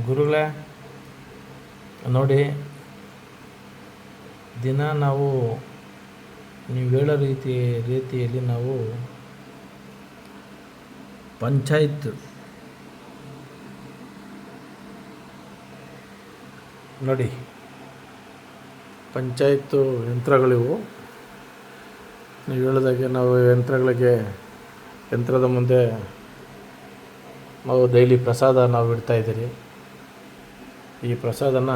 ಗುರುಗಳೇ, ನೋಡಿ, ದಿನ ನಾವು ನೀವು ಹೇಳೋ ರೀತಿ, ರೀತಿಯಲ್ಲಿ ನಾವು ಪಂಚಾಯತ್ ನೋಡಿ ಪಂಚಾಯತ್ತು ಯಂತ್ರಗಳಿವು. ನೀವು ಹೇಳಿದಾಗೆ ನಾವು ಯಂತ್ರಗಳಿಗೆ, ಯಂತ್ರದ ಮುಂದೆ ನಾವು ಡೈಲಿ ಪ್ರಸಾದ ನಾವು ಇಡ್ತಾ ಇದ್ದೀರಿ. ಈ ಪ್ರಸಾದನ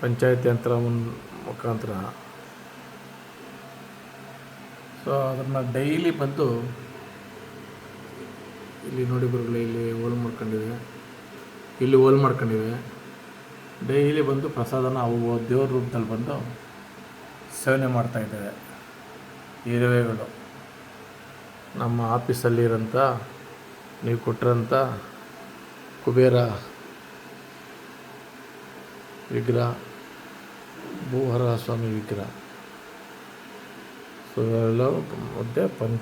ಪಂಚಾಯತ್ ಯಂತ್ರ ಮುಖಾಂತರ. ಸೊ ಅದನ್ನು ಡೈಲಿ ಬಂದು ಇಲ್ಲಿ ನೋಡಿ ಗುರುಗಳೇ, ಇಲ್ಲಿ ಹೋಲ್ ಮಾಡ್ಕೊಂಡಿವೆ ಇಲ್ಲಿ ಹೋಲ್ ಮಾಡ್ಕೊಂಡಿವೆ ಡೈಲಿ ಬಂದು ಪ್ರಸಾದನ ಅವು ದೇವ್ರ ರೂಪದಲ್ಲಿ ಬಂದು ಸೇವನೆ ಮಾಡ್ತಾಯಿದ್ದೇವೆ ಇರುವೆಗಳು. ನಮ್ಮ ಆಫೀಸಲ್ಲಿರೋಂಥ, ನೀವು ಕೊಟ್ಟಿರೋಂಥ ಕುಬೇರ ವಿಗ್ರಹ ಭೂಹರ ಸ್ವಾಮಿ ವಿಗ್ರಹ. ಸೊ ಇವೆಲ್ಲ ಮಧ್ಯೆ ಪಂ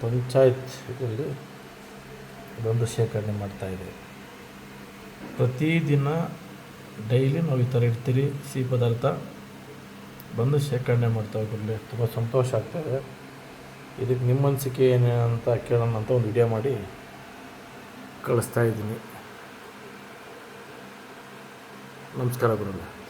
ಪಂಚಾಯತ್ ಬಂದು ಶೇಖರಣೆ ಮಾಡ್ತಾಯಿದ್ದೀವಿ ಪ್ರತಿದಿನ ಡೈಲಿ ನಾವು ಈ ಥರ ಇಡ್ತೀರಿ, ಸಿಹಿ ಪದಾರ್ಥ? ಬಂದು ಶೇಖರಣೆ ಮಾಡ್ತಾ ಹೋಗ್ಲಿ ತುಂಬ ಸಂತೋಷ ಆಗ್ತಾಯಿದೆ ಇದಕ್ಕೆ ನಿಮ್ಮ ಅನಿಸಿಕೆ ಏನು ಅಂತ ಕೇಳೋಣ ಅಂತ ಒಂದು ವಿಡಿಯೋ ಮಾಡಿ ಕಳಿಸ್ತಾ ಇದ್ದೀನಿ. ನಮಸ್ಕಾರ ಗುರುಗಳೇ.